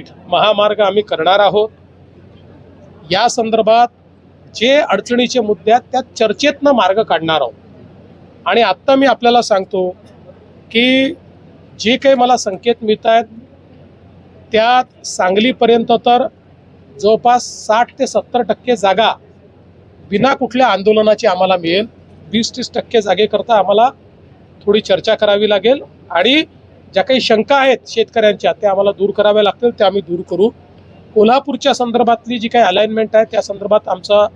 शक्तीपीठ महामार्ग आम्ही करणार आहोत. या संदर्भात जे अडचणीचे मुद्दे आहेत त्या चर्चेतनं मार्ग काढणार आहोत. आणि आत्ता मी आपल्याला सांगतो की जे काही मला संकेत मिळत आहेत त्यात सांगलीपर्यंत तर जवळपास साठ ते सत्तर टक्के जागा बिना कुठल्या आंदोलनाची आम्हाला मिळेल. वीस तीस टक्के जागेकरता आम्हाला थोडी चर्चा करावी लागेल आणि ज्या काही शंका आहेत शेतकऱ्यांच्या त्या आम्हाला दूर कराव्या लागतील त्या आम्ही दूर करू. कोल्हापूरच्या संदर्भातली जी काही अलाइनमेंट आहे त्या संदर्भात आमचा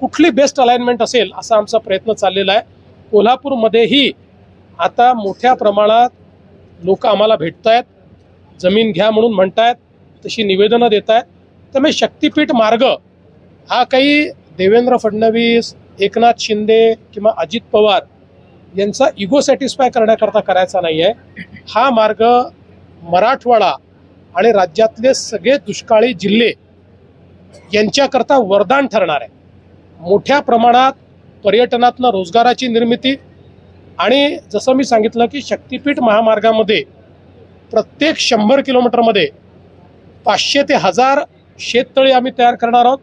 कुठली बेस्ट अलाइनमेंट असेल असा आमचा प्रयत्न चाललेला आहे. कोल्हापूरमध्येही आता मोठ्या प्रमाणात लोक आम्हाला भेटत आहेत जमीन घ्या म्हणून म्हणतायत तशी निवेदनं देत आहेत त्यामुळे शक्तीपीठ मार्ग हा काही देवेंद्र फडणवीस एकनाथ शिंदे किंवा अजित पवार यांचा इगो सॅटिस्फाय करण्याकरता करायचा नाही आहे हा मार्ग मराठवाडा आणि राज्यातले सगळे दुष्काळी जिल्हे यांच्याकरता वरदान ठरणार आहे. मोठ्या प्रमाणात पर्यटनातनं रोजगाराची निर्मिती आणि जसं मी सांगितलं की शक्तीपीठ महामार्गामध्ये प्रत्येक शंभर किलोमीटरमध्ये पाचशे ते हजार शेततळी आम्ही तयार करणार आहोत.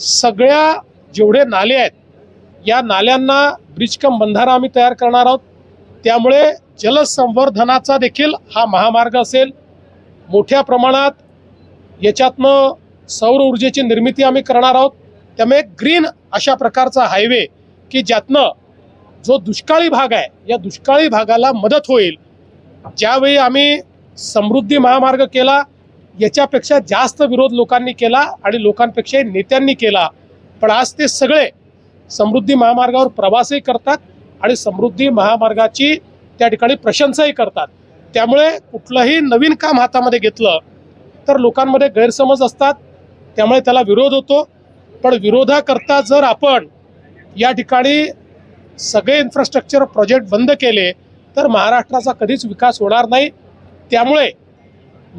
सगळ्या जेवढे नाले आहेत या नाल्यांना ब्रिजकम बंधारा आम्ही तयार करणार आहोत. त्यामुळे जलसंवर्धनाचा देखील हा महामार्ग असेल. मोठ्या प्रमाणात याच्यातनं सौर ऊर्जेची निर्मिती आम्ही करणार आहोत. त्यामुळे ग्रीन अशा प्रकारचा हायवे की ज्यातनं जो दुष्काळी भाग आहे या दुष्काळी भागाला मदत होईल. ज्यावेळी आम्ही समृद्धी महामार्ग केला याच्यापेक्षा जास्त विरोध लोकांनी केला आणि लोकांपेक्षा नेत्यांनी केला. पण आज ते सगळे समृद्धी महामार्गावर प्रवासही करतात आणि समृद्धी महामार्गाची त्या ठिकाणी प्रशंसाही करतात. त्यामुळे कुठलंही नवीन काम हातामध्ये घेतलं तर लोकांमध्ये गैरसमज असतात. त्यामुळे त्याला विरोध होतो. पण विरोधाकरता जर आपण या ठिकाणी सगळे इन्फ्रास्ट्रक्चर प्रोजेक्ट बंद केले तर महाराष्ट्राचा कधीच विकास होणार नाही. त्यामुळे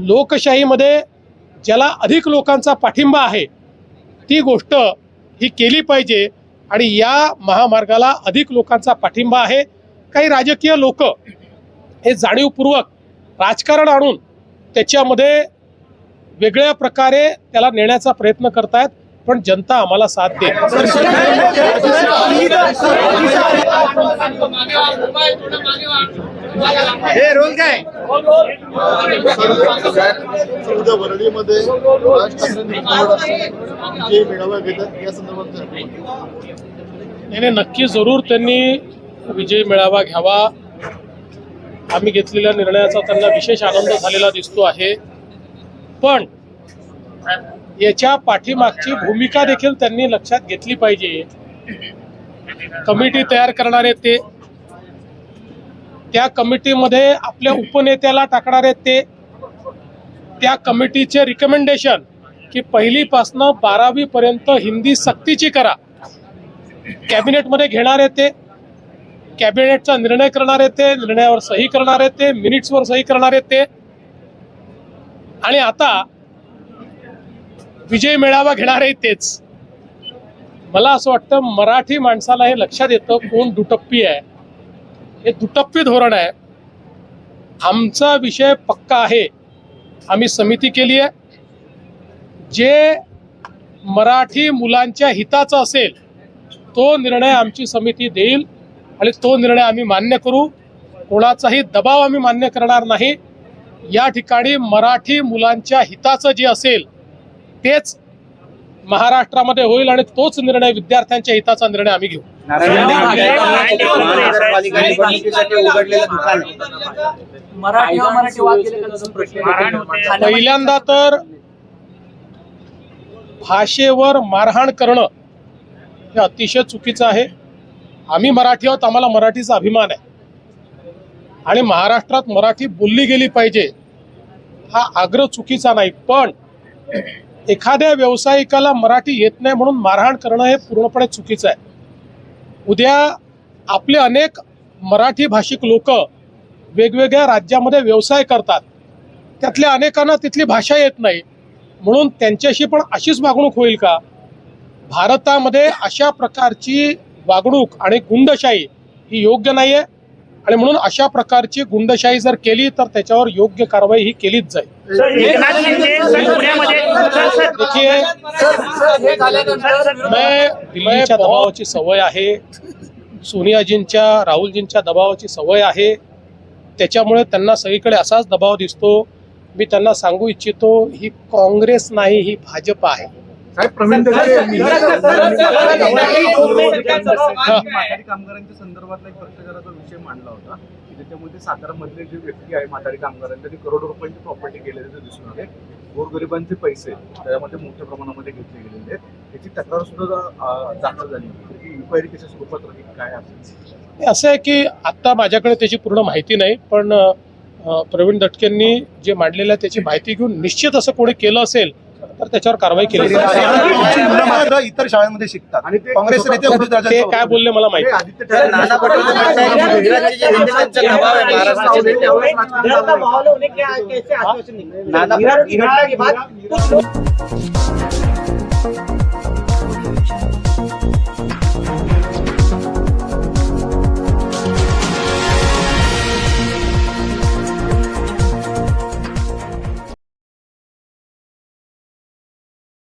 लोकशाहीमध्ये ज्याला अधिक लोकांचा पाठिंबा आहे ती गोष्ट ही केली पाहिजे. आणि या महामार्गाला अधिक लोकांचा पाठिंबा आहे काही राजकीय लोक हे जाणीवपूर्वक राजकारण आणून त्याच्यामध्ये वेगळ्या प्रकारे त्याला नेण्याचा प्रयत्न करतायत पण जनता आम्हाला साथ दे हे रोल काय? वरळीमध्ये मेळावा घेतात या संदर्भात नाही, नक्की जरूर त्यांनी विजय मेळावा घ्यावा. आम्ही घेतलेल्या निर्णयाचा त्यांना विशेष आनंद झालेला दिसतो आहे. पण याच्या पाठीमागची भूमिका देखील त्यांनी लक्षात घेतली पाहिजे. कमिटी तयार करणारे ते त्या कमिटीमध्ये आपल्या उपनेत्याला टाकणारे ते. त्या कमिटीचे रिकमेंडेशन की पहिलीपासनं बारावीपर्यंत हिंदी सक्तीची करा. कॅबिनेटमध्ये घेणारे ते. कॅबिनेटचा निर्णय करणारे ते. निर्णयावर सही करणारे ते. मिनिट्सवर सही करणारे ते. आणि आता विजय मेळावा घेणार आहे तेच. मला असं वाटतं मराठी माणसाला हे लक्षात येतं कोण दुटप्पी आहे. हे दुटप्पी धोरण आहे. आमचा विषय पक्का आहे. आम्ही समिती केली आहे. जे मराठी मुलांच्या हिताचा असेल तो निर्णय आमची समिती देईल आणि तो निर्णय आम्ही मान्य करू. कोणाचाही दबाव आम्ही मान्य करणार नाही. या ठिकाणी मराठी मुलांच्या हिताचं जे असेल तेच महाराष्ट्रामध्ये होईल आणि तोच निर्णय विद्यार्थ्यांच्या हिताचा निर्णय आम्ही घेऊ. हा. पहिल्यांदा तर भाषेवर मारहाण करणं हे अतिशय चुकीचं आहे आम्ही मराठी आहोत आम्हाला मराठीचा अभिमान आहे आणि महाराष्ट्रात मराठी बोलली गेली पाहिजे हा आग्रह चुकीचा नाही पण एखाद्या व्यावसायिकाला मराठी येत नाही म्हणून मारहाण करणं हे पूर्णपणे चुकीचं आहे उद्या आपले अनेक मराठी भाषिक लोक वेगवेगळ्या राज्यामध्ये व्यवसाय करतात. त्यातल्या अनेकांना तिथली भाषा येत नाही. म्हणून त्यांच्याशी पण अशीच वागणूक होईल का? भारतामध्ये अशा प्रकारची वागणूक आणि गुंडशाही ही योग्य नाही आहे आणि म्हणून अशा प्रकारची गुंडशाही जर केली तर त्याच्यावर योग्य कारवाई ही केलीच जाईल. दिल्लीच्या दबावाची सवय आहे. सोनियाजींच्या राहुलजींच्या दबावाची सवय आहे. त्याच्यामुळे त्यांना सगळीकडे असाच दबाव दिसतो. मी त्यांना सांगू इच्छितो ही काँग्रेस नाही ही भाजप आहे. साहेब प्रवीण दटके यांनी म्हातारी कामगारांच्या संदर्भातला एक भ्रष्टाचाराचा विषय मांडला होता की त्याच्यामध्ये सातारा मधले जे व्यक्ती आहे म्हातारी कामगारांनी त्यांनी करोडो रुपयांची प्रॉपर्टी केलेली दिसून आले गोरगरिबांचे पैसे त्याच्यामध्ये मोठ्या प्रमाणामध्ये घेतले गेलेले आहेत त्याची तक्रार सुद्धा दाखल झाली होती इन्क्वायरी कशा स्वरूपात राहील काय असेल हे असं आहे की आत्ता माझ्याकडे त्याची पूर्ण माहिती नाही पण प्रवीण दटकेंनी जे मांडलेलं आहे त्याची माहिती घेऊन निश्चित असं कोणी केलं असेल तर त्याच्यावर कारवाई केली इतर शाळांमध्ये शिकतात आणि काँग्रेस नेते ते काय बोलले मला हे माहिती नाना पटोले